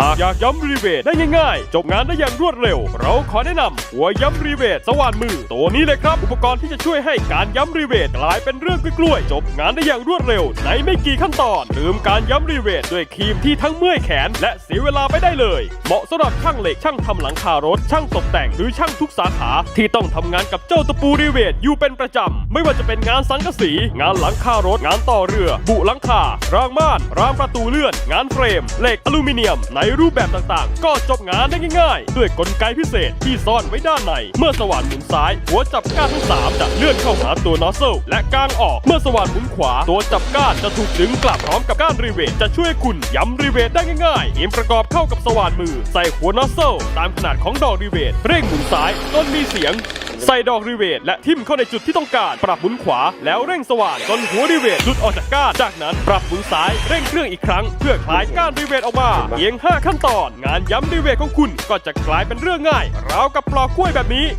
หากอยากย้ำรีเวทได้ง่ายๆ จบงานได้อย่างรวดเร็ว เราขอแนะนำหัวย้ำรีเวทสว่านมือ ตัวนี้เลยครับอุปกรณ์ที่จะช่วยให้การย้ำรีเวทกลายเป็นเรื่องกล้วยๆจบงานได้อย่างรวดเร็ว ในไม่กี่ขั้นตอนลืมการย้ำรีเวทด้วยครีมที่ทั้งเมื่อยแขน และเสียเวลาไปได้เลย เหมาะสำหรับช่างเหล็กช่างทำหลังคารถ ช่างตกแต่งหรือช่างทุกสาขาที่ต้องทำงานกับเจ้าตะปูรีเวทอยู่เป็นประจำไม่ว่าจะเป็นงานสังกะสี งานหลังคารถ งานต่อเรือ บุหลังคารางม่านรางประตูเลื่อน งานเฟรมเหล็กอลูมิเนียมในรูปแบบต่างๆ ก็จบงานได้ง่ายๆ ด้วยกลไกพิเศษที่ซ่อนไว้ด้านใน เมื่อสว่านหมุนซ้าย หัวจับก้านทั้งสามจะเลื่อนเข้าหาตัวนอสเซลและก้างออก เมื่อสว่านหมุนขวา ตัวจับก้านจะถูกดึงกลับพร้อมกับก้านรีเวทจะช่วยคุณย้ำรีเวทได้ง่ายๆเอ็มประกอบเข้ากับสว่านมือ ใส่หัวนอสเซลตามขนาดของดอกรีเวทเร่งหมุนซ้ายจนมีเสียง ใส่ดอกรีเวทและทิ่มเข้าในจุดที่ต้องการ ปรับหมุนขวาแล้วเร่งสว่านจนหัวรีเวทหลุดออกจากก้านจากนั้นปรับหมุนซ้ายเร่งเครื่องอีกครั้ง เพื่อคลายก้านรีเวทออกมาเพียง 5 ขั้นตอน งานย้ำรีเวทของคุณก็จะกลายเป็นเรื่องง่ายราวกับปลอกกล้วยแบบนี้